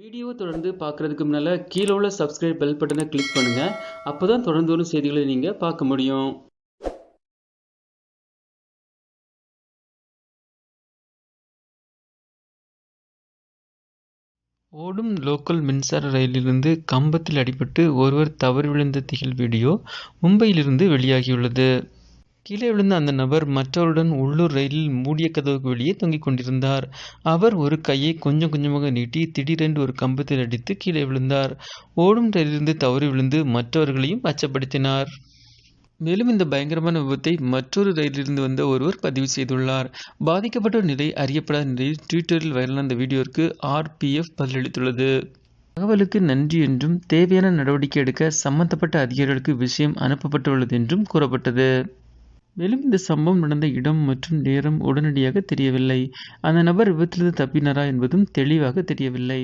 Video தொடர்ந்து பார்க்குறதுக்கு முன்னால் கீழே உள்ள சப்ஸ்கிரைப் பெல் பட்டனை கிளிக் பண்ணுங்கள் அப்போ தான் தொடர்ந்து வரும் செய்திகளை நீங்கள் பார்க்க முடியும். ஓடும் லோக்கல் மின்சார ரயிலிலிருந்து கம்பத்தில் அடிபட்டு ஒருவர் தவறி விழுந்த திகில் வீடியோ மும்பையிலிருந்து வெளியாகியுள்ளது. கீழே விழுந்த அந்த நபர் மற்றவருடன் உள்ளூர் ரயிலில் மூடிய கதவுக்கு வெளியே தொங்கிக் கொண்டிருந்தார். அவர் ஒரு கையை கொஞ்சம் கொஞ்சமாக நீட்டி திடீரென்று ஒரு கம்பத்தில் அடித்து கீழே விழுந்தார். ஓடும் ரயிலிருந்து தவறி விழுந்து மற்றவர்களையும் அச்சப்படுத்தினார். மேலும் இந்த பயங்கரமான விபத்தை மற்றொரு ரயிலிருந்து வந்த ஒருவர் பதிவு செய்துள்ளார். பாதிக்கப்பட்ட நிலை அறியப்படாத நிலையில் ட்விட்டரில் வைரலான அந்த வீடியோவிற்கு ஆர்பிஎஃப் பதிலளித்துள்ளது. தகவலுக்கு நன்றி என்றும் தேவையான நடவடிக்கை எடுக்க சம்பந்தப்பட்ட அதிகாரிகளுக்கு விஷயம் அனுப்பப்பட்டுள்ளது என்றும் கூறப்பட்டது. மேலும் இந்த சம்பவம் நடந்த இடம் மற்றும் நேரம் உடனடியாக தெரியவில்லை. அந்த நபர் விபத்திலிருந்து தப்பினாரா என்பதும் தெளிவாக தெரியவில்லை.